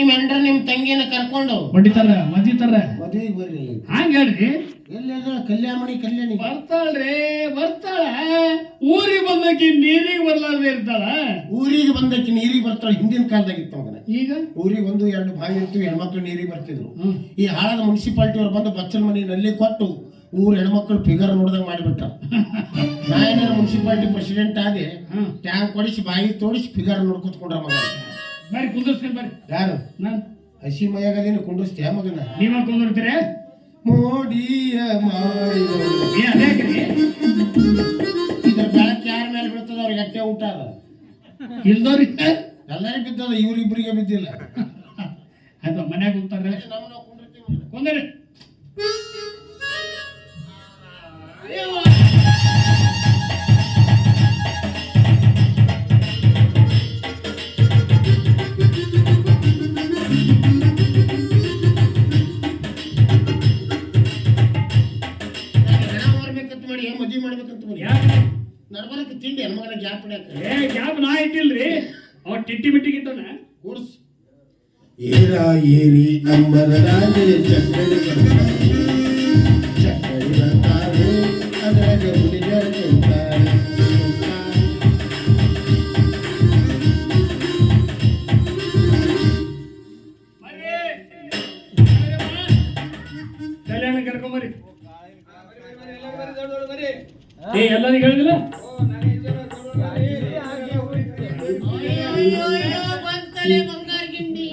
ನಿಮ್ ನಿಮ್ ತಂಗಿನ ಕರ್ಕೊಂಡು ಹೊಡಿತಾರ ಮದಿತಾರ ಮದುವೆಗೆ ಬರ್ರಿ ಹಂಗ ಹೇಳ್ರಿ. ಎಲ್ಲಿ ಕಲ್ಯಾಣಿ ಕಲ್ಯಾಣಿ. ಬರ್ತಾಳ್ರಿ ಬರ್ತಾಳ. ಊರಿಗೆ ಬಂದಕ್ಕೆ ನೀರಿಗೆ ಬರ್ಲಾರ್ದೆ ಇರ್ತಾಳ. ಊರಿಗೆ ಬಂದಕ್ಕೆ ನೀರಿಗೆ ಬರ್ತಾಳ. ಹಿಂದಿನ ಕಾಲದಾಗಿತ್ತು ಅವನ ಈಗ? ಊರಿಗೆ ಒಂದು ಎರಡು ಬಾವಿ ಇರ್ತೀವಿ ಹೆಣ್ಮಕ್ಳು ನೀರಿಗೆ ಬರ್ತಿದ್ರು. ಈ ಹಾಳದ ಮುನ್ಸಿಪಾಲ್ಟಿ ಅವ್ರು ಬಂದು ಬಚ್ಚಲ್ ಮನೆ ನಲ್ಲಿ ಕೊಟ್ಟು ಊರ್ ಹೆಣ್ಮಕ್ಳು ಫಿಗರ್ ನೋಡ್ದಂಗ್ ಮಾಡಿಬಿಟ್ಟ ನಾ ಏನಾರ ಮುನ್ಸಿಪಾಲ್ಟಿ ಪ್ರೆಸಿಡೆಂಟ್ ಆಗಿ ಟ್ಯಾಂಕ್ ಕೊಡಿಸಿ ಬಾಯಿ ತೋಡಿಸಿ ಫಿಗರ್ ನೋಡ್ಕೊತ್ಕೊಂಡ್ರ ಮಗ ಬರ್ರಿ ಕುಂದರ್ಸ್ತೀನಿ ಬರ್ರಿ. ಯಾರು? ನಾನು ಹಸಿ ಮೈಯಾಗದೇನು ಕುಂಡಿಸ್ತೀಯ ಮಗನ? ನೀವ ಕುಂದಿರ್ತೀರಿ ಮೋಡಿಯ ಇದ್ರ ಬೆಳಕ್ ಯಾರ ಮೇಲೆ ಬೀಳ್ತದ ಅವ್ರಿಗೆ ಅಟ್ಟೆ ಊಟ ಅದ? ಇಲ್ದವ್ರಿಗೆ ಎಲ್ಲರಿಗೂ ಬಿದ್ದದ ಇವ್ರಿಬ್ರಿಗೆ ಬಿದ್ದಿಲ್ಲ. ಆಯ್ತು ಮನ್ಯಾಗ ಕುಂತಾರ. ಕುಂದ್ರಿ. ಗ್ಯಾಪ್ ಏ ಗ್ಯಾಪ್ ನಾ ಇಟ್ಟಿಲ್ರಿ. ಅವ ಟಿಟ್ಟಿ ಬಿಟ್ಟಿಗಿತ್ತವನ ಕೂಡ್ಸ್ ಏರ ಏರಿ ಅಂಬರ ರಾಜೆ ಚಕ್ಕಡಿ ಬರ್ತಾರೆ ಚಕ್ಕಡಿ ಬರ್ತಾರೆ ಅದರಾಗ ಹುಲಿಗರ ಬಂಗಾರ ಗಿಂಡಿ.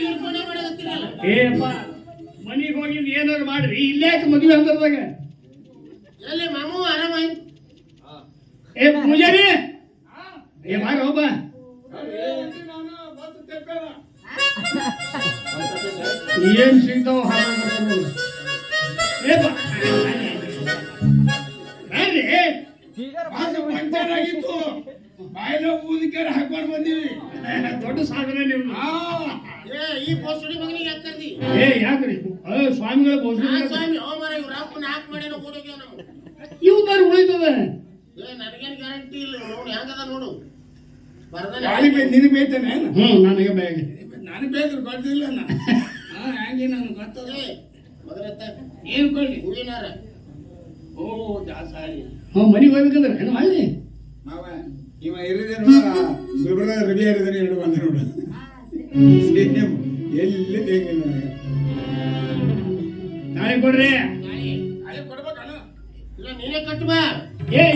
ಹಿಡ್ಕೊಂಡೇ ಮಾಡಕತ್ತೀರಲ್ಲ ಏಪ್ಪ ಮನಿಗೆ ಹೋಗಿದ್ ಏನಾರು ಮಾಡ್ರಿ. ಇಲ್ಲೇ ಮದುವೆ ಅಂತರ್ದಾಗ ಅಲ್ಲೇ ಮಾಮು ಆರಾಮ ಏ ಪೂಜಾರಿ? ಏ ಬಾರ ಹೋಗ ಏನ್ ಸಿಗ್ತಾವ ಏ ಬಾ. ಬರ್ರಿ. ಬಾಯಿನ ಊದಿಕೆರೆ ಹಾಕೊಂಡು ಬಂದೀವಿ ದೊಡ್ಡ ಸಾಧನೆ ನೀವು. ಏ ಈ ಪೋಸ್ಟಡಿ ಮಗನಿಗೆ ಯಾಕೆ ಕರ್ದಿ? ಏ ಯಾಕ್ರಿ? ಅ, ಸ್ವಾಮಿಗಳ ಆ ಬೋಸ್ರಿ ಸ್ವಾಮಿ ಓ ಮರ ಇವ್ರ ಅಪ್ಪನ ಹಾಕ್ ಮಾಡ್ಯಾನ ಓಡೋಗ್ಯಾವ ನಾವು ಇವ್ದಾರು ಉಳಿತದ ಏ ನನಗೇನ್ ಗ್ಯಾರಂಟಿ ಇಲ್ಲ ನೋಡು ಹೆಂಗದ ನೋಡು. ಬರ್ದಾನೆ. ಗಾಳಿ ಬೇ ನಿನ್ ಬೇಯ್ತಾನೆ ಹ್ಮ್ ನನಗೆ ಬೇಗ ನಾನು ಬೇಕು ಗೊತ್ತಿಲ್ಲ ನಾ. ಹಾ ಹಂಗೆ ನನಗೆ ಗೊತ್ತದ. ಏ ಮಗನತ್ತ ಏನ್ ಕೊಳ್ಳಿ ಹೂವಿನಾರ. ಓ ದಾಸಾಳಿ ಹ್ಞೂ ಮನೆಗೆ ಹೋಗ್ಬೇಕಂದ್ರೆ ಏನು ಮಾಡಿ ಮಾವ ಇವ ಇರಿದೆ ನೋಡ ರೆಡಿ ರವಿ ಎರಡು ಬಂದ ನೋಡು. ಸೇಮ್ ಎಲ್ಲಿ ಬೇಗ ನೋಡ ನಾಳೆ ಕೊಡ್ರಿ. ಗಾಳಿ ಅದೇ ಕೊಡ್ಬೇಕಣ್ಣ ಇಲ್ಲ ನೀನೇ ಕಟ್ಟು ಬಾ ಏ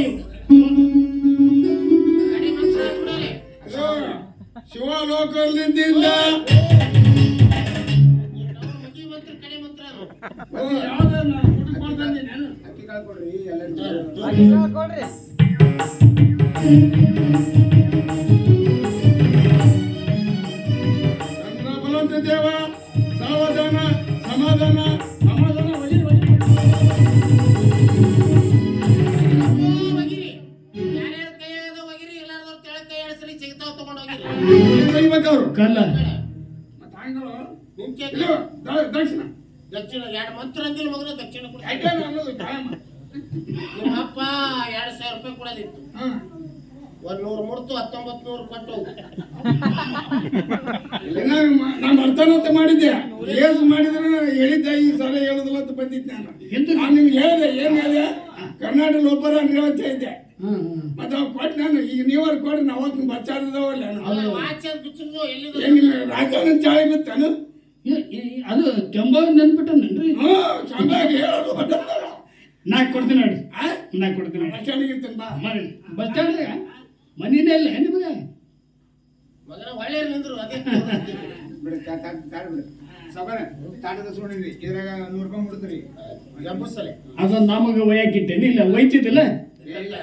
ಶಿವಲೋಕದಿಂದ ಯಾವ್ದು ಕೊಡ್ರಿ. ಕಲ್ಲ. ದಕ್ಷಿಣ. ದಕ್ಷಿಣ ಎರಡು ಮಂತ್ರ ಅಂದಿಲ್ಲ ಮಗನ ದಕ್ಷಿಣ ಕೊಡ ನಿಮ್ಮ ಅಪ್ಪ ಎರಡ್ ಸಾವಿರ ರೂಪಾಯಿ ಕೊಡೋದಿತ್ತು. ಒಂದ್ ನೂರು ಮುಡ್ತು ಹತ್ತೊಂಬತ್ ನೂರು ಕೊಟ್ಟು ನಾನು ಬರ್ತಾನಂತ ಮಾಡಿದ್ದೆ. ಏಸು ಮಾಡಿದ್ರೆ ಹೇಳಿದ್ದೆ ಈ ಸಲ ಹೇಳುದಿಲ್ಲ ಅಂತ ಬಂದಿದ್ದೆ ನಾನು. ನಾನು ನಿಮ್ಗೆ ಹೇಳಿದೆ ಏನ್ ಹೇಳಿದೆ? ಕರ್ನಾಟಕ ಲೋಪರ ಅಂತ ಹೇಳ್ತಾ ಇದ್ದೆ ಮತ್ತೆ ಅವ್ ಕೊಟ್ಟು ನಾನು ಈಗ ನೀವರ್ ಕೊಡ್ರಿ ನಾವು ಅವತ್ತು ಬಚ್ಚಾರದವಲ್ಲ ಎಲ್ಲಿದು ರಾಜನ ಚಾಳಿ ಬಿತ್ತಾನು ಅದು ಕೆಂಬ ನೆನ್ಪಿಟ್ಟನ್ರಿ ಹೇಳೋದು ನಾ ಕೊಡ್ತೀನಿ ನೋಡಿ ನಾ ಕೊಡ್ತೀನಿ ಬಸ್ ಸ್ಟ್ಯಾಂಡಿಗೆ ಇರ್ತಾನೆ ಬಾ. ಬಸ್ ಸ್ಟ್ಯಾಂಡ್ದಾಗ ಮನೇನೇ ಇಲ್ಲ ನಿಮಗೆ ಮಗನ ಒಳ್ಳೆ ಅದೇ ಬಿಡಿ ತಾಡು ಬಿಡಿ ಸಬರ ಇದ್ರಾಗ ಮುಡಿದ್ರಿ ಅದು ಅದೊಂದು ನಮಗೆ ಒಯ್ಯಾಕಿಟ್ಟೇನಿ ಇಲ್ಲ ಒಯ್ತಿದ್ದಿಲ್ಲ? ಇಲ್ಲ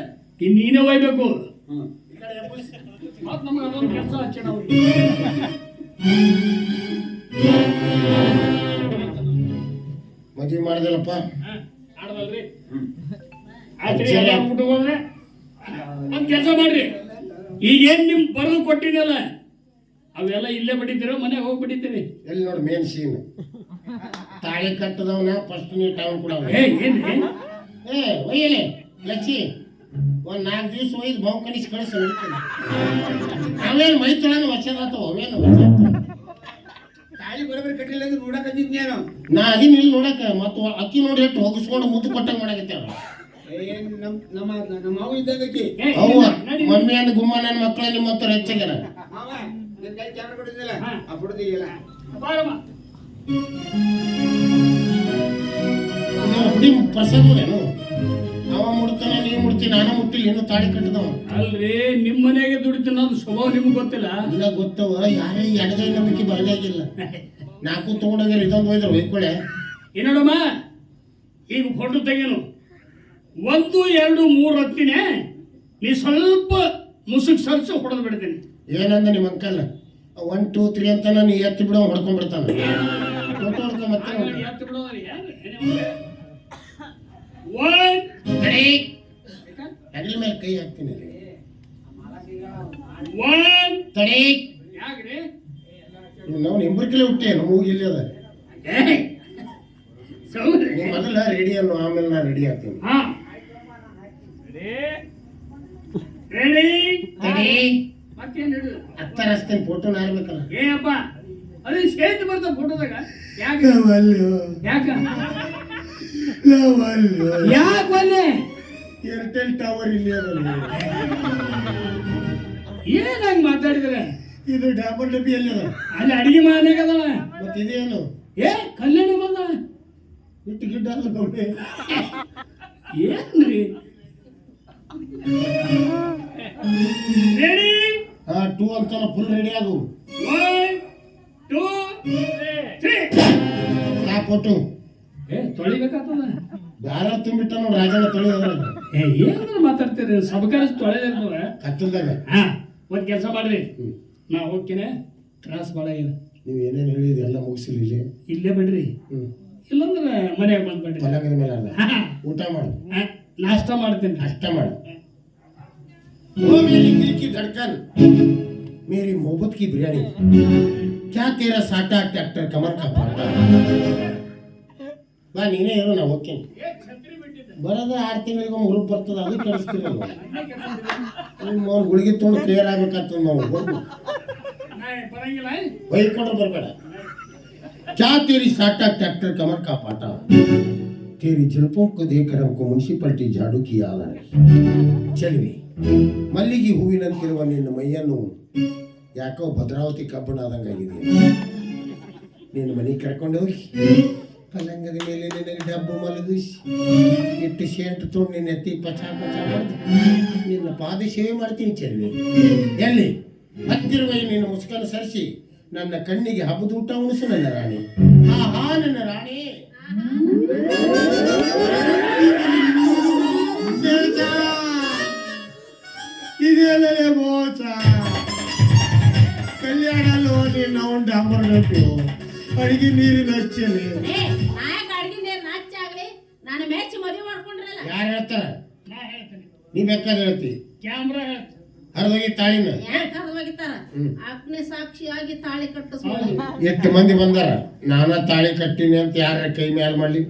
ಇನ್ನು ನೀನೇ ಒಯ್ಬೇಕು. ಹ್ಞೂ ಈ ಕಡೆ ಎಬ್ಬಸ್ ಮತ್ತೆ ನಮಗೆ ಅದೊಂದು ಕೆಲಸ ಹಚ್ಚೋಣ ಮದ್ವೆ ಮಾಡ್ದಲ್ಲಪ್ಪ ಹೋದ್ರೆ? ಒಂದು ಕೆಲಸ ಮಾಡ್ರಿ. ಈಗೇನು ನಿಮ್ ಬರೆದು ಕೊಟ್ಟಿನಲ್ಲ ಅವೆಲ್ಲ ಇಲ್ಲೇ ಬಡಿತೀರೋ ಮನೆಗೆ ಹೋಗಿ ಬಡಿತೀರಿ ಎಲ್ಲಿ ನೋಡಿ ಮೇನ್ ಸೀನ್ ತಾಳಿ ಕಟ್ಟದವನ ಫಸ್ಟ್ ನೀ ಟೌನ್ ಕೊಡವ ಏ ಏನ್ರಿ ಏ ಒಯ್ಯಲೆ ಲಚ್ಚಿ ಒಂದ್ ನಾಲ್ಕು ದಿವಸ ಒಯ್ದು ಬಾವು ಕನಿಸ್ ಕಳಿಸಿ ನಡೀತೀನಿ ಅವೇನು ಮೈ ತೊಳೆದು ವರ್ಷದಾತವ ಅವೇನು ತಾಳಿ ಬರೋಬ್ಬರಿ ಕಟ್ಟಿಲ್ಲ ಅಂದ್ರೆ ನೋಡಕತ್ತಿದ್ ನಾನು? ನಾ ಅದಿನ ಇಲ್ಲಿ ನೋಡಕ ಮತ್ತು ಅಕ್ಕಿ ನೋಡಿ ಎಷ್ಟು ಹೋಗಿಸ್ಕೊಂಡು ಮುದ್ದು ಕೊಟ್ಟಂಗೆ ಮಾಡಕತ್ತೇವ ಏನ್ ನಮ್ ಮಕ್ಕಳು ನಮ್ಮ ಹತ್ರ ಹೆಚ್ಚಾಗ್ಯಾರ ಮಾವ ನಿನ್ ಕೈ ಕ್ಯಾಮ್ರಾ ಕೊಟ್ಟಿದ್ದಲ್ಲ ಹಾ. ಆ ಫೋಟೋ ತೆಗಿಯಲ್ಲ ಬಾರಮ್ಮ. ನೀವು ಹುಡಿ ಅವ ಮುಡ್ತಾನ ನೀವು ನಾನು ಮುಟ್ಟಿಲ್ಲ ಇನ್ನು ತಾಳಿ ಕಟ್ಟದವ. ಅಲ್ರಿ ನಿಮ್ಮ ಮನೆಗೆ ದುಡಿತೀನಿ ಅನ್ನೋದು ಸ್ವಭಾವ ನಿಮ್ಗೆ ಗೊತ್ತಿಲ್ಲ? ಇಲ್ಲ ಗೊತ್ತವ. ಯಾರೇ ಎಡಗೈ ನಂಬಿಕೆ ನಾಲ್ಕು ತಗೊಂಡೋಗ್ಯಾರ ಇದೊಂದು ಒಯ್ದ್ರು ಒಯ್ಕೊಳ್ಳೆ ಏನೋಡಮ್ಮ ಈಗ ಫೋಟೋ ತೆಗೀನು. ಒಂದು ಎರಡು ಮೂರು ಹತ್ತಿನೇ ನೀ ಸ್ವಲ್ಪ ಮುಸುಕ್ ಸರ್ಚು ಹೊಡೆದು ಬಿಡ್ತೀನಿ. ಏನಂದ ನಿಮ್ಮ ಅಂಕಲ್? ಒನ್ ಟೂ ತ್ರೀ ಅಂತ ನಾನು ಎತ್ತಿ ಬಿಡೋ ಹೊಡ್ಕೊಂಡ್ಬಿಡ್ತಾನೆ ಫೋಟೋ ಹೊಡ್ಕೊಂಡ್ ಮತ್ತೆ ಎತ್ತು. ಹೆಗಲ ಮೇಲೆ ಕೈ ಹಾಕ್ತೀನಿ ಯಾಕ್ರಿ? ನಾವು ನಿಂಬರ್ಕಿಲೆ ಹುಟ್ಟಿ ನಮಗೂ ಇಲ್ಲಿ ಅದ. ಮೊದಲ ರೆಡಿ ಅನ್ನು ಆಮೇಲೆ ನಾ ರೆಡಿ ಆಗ್ತೀನಿ. ಹಾ. ರೆಡಿ ತಡಿ. ಮತ್ತೇನು ಹಿಡಿದು ಹತ್ತ ರಸ್ತೆ ಫೋಟೋ ನಾರ್ಬೇಕಲ್ಲ ಏ ಅಪ್ಪ ಅದು ಸೇತ್ ಬರ್ತ ಫೋಟೋದಾಗ ಯಾಕೆ? ಯಾಕ? ಯಾಕೆ ಒಲ್ಲೆ ಏರ್ಟೆಲ್ ಟವರ್ ಇಲ್ಲಿ ಅದಲ್ಲ. ಏನ್ ಹಂಗ್ ಮಾತಾಡಿದ್ರೆ? ಇದು ಡಾಬರ್ ಡಬ್ಬಿ ಎಲ್ಲಿ ಅದ? ಅಲ್ಲಿ ಅಡಿಗೆ ಮನೆಗೆ ಅದಲ್ಲ ಮತ್ತೆ ಇದೇನು? ಏ ಕಲ್ಯಾಣ ಬಂದ ಇಟ್ಟು ಗಿಡ್ಡ ಅಲ್ಲ. ಏನ್ರಿ? ರೆಡಿ ಹಾ ಟೂ ಅಂತ ಫುಲ್ ರೆಡಿ ಆಗು. ಒನ್ ಟೂ ತ್ರೀ ಆ ಫೋಟೋ ಏ ತೊಳಿಬೇಕಾಗ್ತದ? ಬ್ಯಾರ ತುಂಬಿಟ್ಟ ನೋಡಿ ರಾಜನ ತೊಳಿ ಅದ್ರಾಗ ಏ ಏನು ಮಾತಾಡ್ತೀರಿ ಸಬಕಾರ ತೊಳೆದಿರ್ತದ ಕತ್ತಲ್ದಾಗ. ಹಾ ಒಂದು ಕೆಲಸ ಮಾಡ್ರಿ. ನಾನು ನಾ ಹೋಗ್ತೀನಿ ತ್ರಾಸ್ ಭಾಳ ಇದೆ. ನೀವು ಏನೇನು ಹೇಳಿದ್ರಿ ಎಲ್ಲ ಮುಗಿಸಿಲ್ಲ ಇಲ್ಲಿ. ಇಲ್ಲೇ ಬಿಡ್ರಿ. ಇಲ್ಲಂದ್ರೆ ಮನ್ಯಾಗ ಬಂದ್ಬಿಡ್ರಿ. ಮೇಲೆ ಅದ ಊಟ ಮಾಡು. ಹಾ, ನಾಷ್ಟ ಮಾಡ್ತೀನಿ. ಅಷ್ಟ ಮಾಡು. ओ मेरी दिल की धड़कन मेरी मोहब्बत की बिरयानी क्या तेरा साटा ट्रैक्टर कमर का फाटा ಬಾ ನೀನೇ ಇರು ನಾ ಹೋಗ್ತೀನಿ ಬರೋದ ಆರು ತಿಂಗಳಿಗೆ ಹುರುಪ್ ಬರ್ತದ ಅದು ಕೆಡಿಸ್ತಿರಲ್ಲ ನಿಮ್ಮ ಅವ್ನ ಗುಳಿಗೆ ತೊಗೊಂಡು ಕ್ಲಿಯರ್ ಆಗ್ಬೇಕಾಗ್ತದ ನಾವು ಹೋಗು ನಾ ಬರಂಗಿಲ್ಲ ಬೈಕೊಂಡ್ರೆ ಬರಬೇಡ क्या तेरी साटा ट्रैक्टर कमर का पाटा तेरी जुल्फों को देखकर हमको म्युनिसिपालिटी झाड़ू की याद आ रही ಚಲ್ವಿ ಮಲ್ಲಿಗೆ ಹೂವಿನಂತಿರುವ ನಿನ್ನ ಮೈಯನ್ನು ಯಾಕೋ ಭದ್ರಾವತಿ ಕಬ್ಬಣಾದಂಗಾಗಿದೆ ನಿನ್ನ ಮನೆಗೆ ಕರ್ಕೊಂಡು ಹೋಗಿ. ಮೇಲೆ ನಿನಗೆ ಡಬ್ಬು ಮಲಗಿಸಿ. ಇಟ್ಟು ಶೇಂಟ್ ತೊಗೊಂಡು ನಿನ್ನ ಎತ್ತಿ ಪಚ ಪಚ ಮಾಡ್ತೀನಿ. ನಿನ್ನ ಪಾದ ಸೇವೆ ಮಾಡ್ತೀನಿ ಚೆಲ್ವಿ. ಎಲ್ಲಿ? ಹತ್ತಿರುವ ನಿನ್ನ ಮುಸ್ಕನ್ನು ಸರಿಸಿ. ನನ್ನ ಕಣ್ಣಿಗೆ ಹಬ್ಬದ ಊಟ ಉಣಿಸು ನನ್ನ ರಾಣಿ. ಹಾ ಹಾ ನನ್ನ ರಾಣಿ. ಇದೆಲ್ಲೇ ಮೋಸ. ಕಲ್ಯಾಣಲ್ಲಿ ಹೋಗಿ ನಾವು ಡಾಂಬರ್ ಅಡಿಗೆ ನೀರಿನ ಹಚ್ಚಲಿ ಯಾರು ಹೇಳ್ತಾರ? ನಾ ಬೇಕಾದ್ರೆ ಹೇಳ್ತಿ? ಕ್ಯಾಮ್ರಾ ಹೇಳ್ತೀನಿ. ಹರಿದೋಗಿ ತಾಳಿನ. ಅಗ್ನಿ ಸಾಕ್ಷಿಯಾಗಿ ತಾಳಿ ಕಟ್ಟಿಸ್ಬೋದು. ಎಷ್ಟು ಮಂದಿ ಬಂದಾರ? ನಾನ ತಾಳಿ ಕಟ್ಟಿನಿ ಅಂತ ಯಾರ ಕೈ ಮ್ಯಾಲ ಮಾಡ್ಲಿ?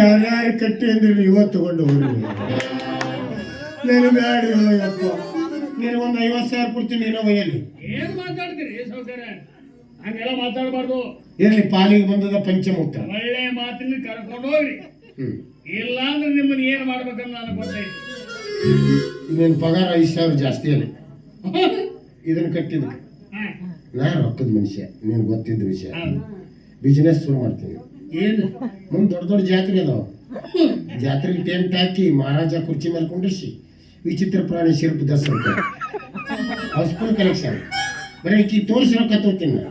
ಯಾರ್ಯಾರು ಕಟ್ಟಿ ಅಂದ್ರೆ ಇವತ್ತು ತಗೊಂಡು ಹೋಗಿ ನಾನು ಬೇಡ ನೀನು ಒಂದು ಐವತ್ತು ಸಾವಿರ ಕೊಡ್ತೀನಿ ನೀನು ಒಯ್ಯಲಿ. ಏನ್ ಮಾತಾಡ್ತೀರಿ ಸೌಕರ್ಯ? ಹಂಗೆಲ್ಲ ಮಾತಾಡಬಾರ್ದು. ಇರ್ಲಿ ಪಾಲಿಗೆ ಬಂದದ ಪಂಚಮೂತ್ರ ಒಳ್ಳೆ ಮಾತಿನ ಕರ್ಕೊಂಡು ಹೋಗ್ರಿ. ಹ್ಮ್. ಇಲ್ಲ ಅಂದ್ರೆ ನಿಮ್ಮನ್ನ ಏನ್ ಮಾಡ್ಬೇಕಂತ ನಾನು ಗೊತ್ತಾಯ್ತು ನಿನ್ನ ಪಗಾರ ಐದು ಸಾವಿರ ಜಾಸ್ತಿ ಅಲ್ಲ. ಇದನ್ನ ಕಟ್ಟಿದ ನಾ ರೊಕ್ಕದ ಮನುಷ್ಯ ನೀನು ಗೊತ್ತಿದ್ದ ವಿಷಯ. ಬಿಸಿನೆಸ್ ಬಿಸ್ನೆಸ್ ಶುರು ಮಾಡ್ತೀನಿ. ಏನು? ಮುಂದೆ ದೊಡ್ಡ ದೊಡ್ಡ ಜಾತ್ರೆ ಅದಾವ. ಜಾತ್ರೆಗೆ ಟೆಂಟ್ ಹಾಕಿ ಮಹಾರಾಜ ಕುರ್ಚಿ ಮೇಲೆ ಕುಂಡಿಸಿ ವಿಚಿತ್ರ ಪ್ರಾಣಿ ಶಿಲ್ಪ ದಸ್ ರೂಪಾಯಿ ಹೌಸ್ಫುಲ್ ಕಲೆಕ್ಷನ್ ಬರೀ ಈಕಿ ತೋರಿಸಿ ರೊಕ್ಕ ತೋತೀನಿ ನಾ.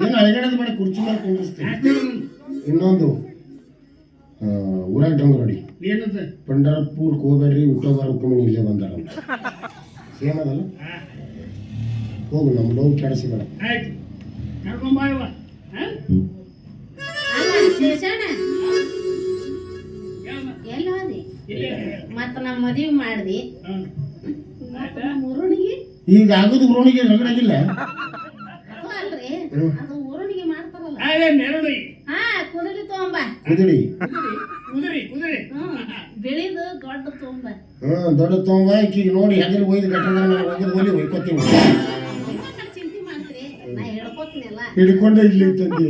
ಏನು ಅಳಗಡದ ಬೇಡ ಕುರ್ಚಿ ಮೇಲೆ ಕುಂಡಿಸ್ತೀನಿ ಇನ್ನೊಂದು ಆ, ಊರಾಗ ಡೊಂಗರಡಿ ಏನಂತ ಪಂಡರಪುರ್ಗೆ ಹೋಗ್ಬೇಡ್ರಿ ಹುಟ್ಟೋಬಾರ ಹುಕ್ಕಮನಿ ಇಲ್ಲೇ ಬಂದಾರ ಸೇಮ್ ಅದಲ್ಲ ಹೋಗು ನಮ್ಮ ಲೋನ್ ಕೆಡಿಸಿ ಬೇಡ ಆಯ್ತು. ಇಲ್ಲೇ. ಮತ್ತ ನಮ್ಮ ಮದುವೆ ಮಾಡ್ದಿ. ಹಾ. ಮತ್ತ ಈಗ ಆಗೋದು ಮುರುಣಿಗೆ ರಗಡಾಗಿಲ್ಲ ಅದು ಅಲ್ರಿ. ಮಾಡ್ತಾರಲ್ಲ. ಅದೇ ಹಾ ಕುದುರೆ ತಗೊಂಬ. ಕುದುಡಿ ಕುದುರೆ ಕುದುರೆ ಹ್ಮ್. ದೊಡ್ಡ ದೊಡ್ಡ ನೋಡಿ ಹೆಗರು ಒಯ್ದು ಗಟ್ಟಂದ್ರೆ ನಾನು ಒಲಿ ಒಯ್ಕೋತೀನಿ. ಚಿಂತೆ ಮಾಡ್ತೀರಿ. ನಾ ಹೇಳ್ಕೊತೀನಲ್ಲ. ಹಿಡ್ಕೊಂಡೆ ಇಲ್ಲಿ ತಂದೆ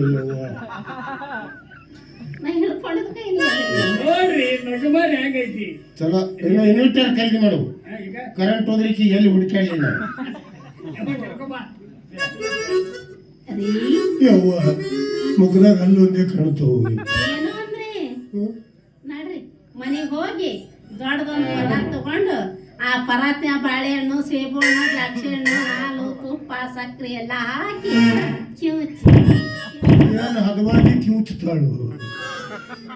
ನೋಡ್ರಿ ನಗಮಾರಿ ಹೆಂಗೈತಿ ಚಲೋ ಇನ್ನು ಇನ್ವಿಟರ್ ಖರೀದಿ ಮಾಡು. ಈಗ? ಕರೆಂಟ್ ಹೋದ್ರೆ ಈಕಿ ಎಲ್ಲಿ ಹುಡುಕಾಡ್ಲಿ. ರೀ ಯವ್ವ ಮುಖದಾಗ ಅಲ್ಲೊಂದೇ ಕಾಣ್ತಾವ ಏನು ಅಂದ್ರೆ? ನಡ್ರಿ ಮನೆಗೆ ಹೋಗಿ ದೊಡ್ಡದೊಂದು ಪರಾತ್ ತಗೊಂಡು ಆ ಪರಾತ್ನ ಬಾಳೆಹಣ್ಣು ಸೇಬು ಹಣ್ಣು ದ್ರಾಕ್ಷಿ ಹಣ್ಣು ಹಾಲು ತುಪ್ಪ ಸಕ್ಕರೆ ಎಲ್ಲ ಹಾಕಿ ಕಿವುಚಿ. ಏನು ಹದವಾಗಿ ಕಿವುಚುತ್ತಾಳು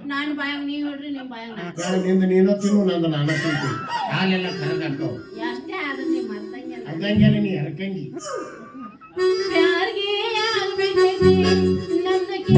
ನಾನು ಬಾಯಾಗ ನೀವು ಹೇಳ್ರಿ ನಿಮ್ಮ ಬಾಯಾಗ ನಾ ನಿಂದು ನೀನು ತಿನ್ನು ನಂದು ನಾನು ತಿಂತೀನಿ. ಹಾಲೆಲ್ಲ ಕರಗಾಕವು ಎಷ್ಟೇ ಆದ್ರೂ ನಿಮ್ಮ ನೀ ಹರ್ಕಂಗಿ. ಪ್ಯಾರ್ಗೆ ಆಗ್ಬಿಟ್ಟೈತಿ ನಂದಕ್ಕೆ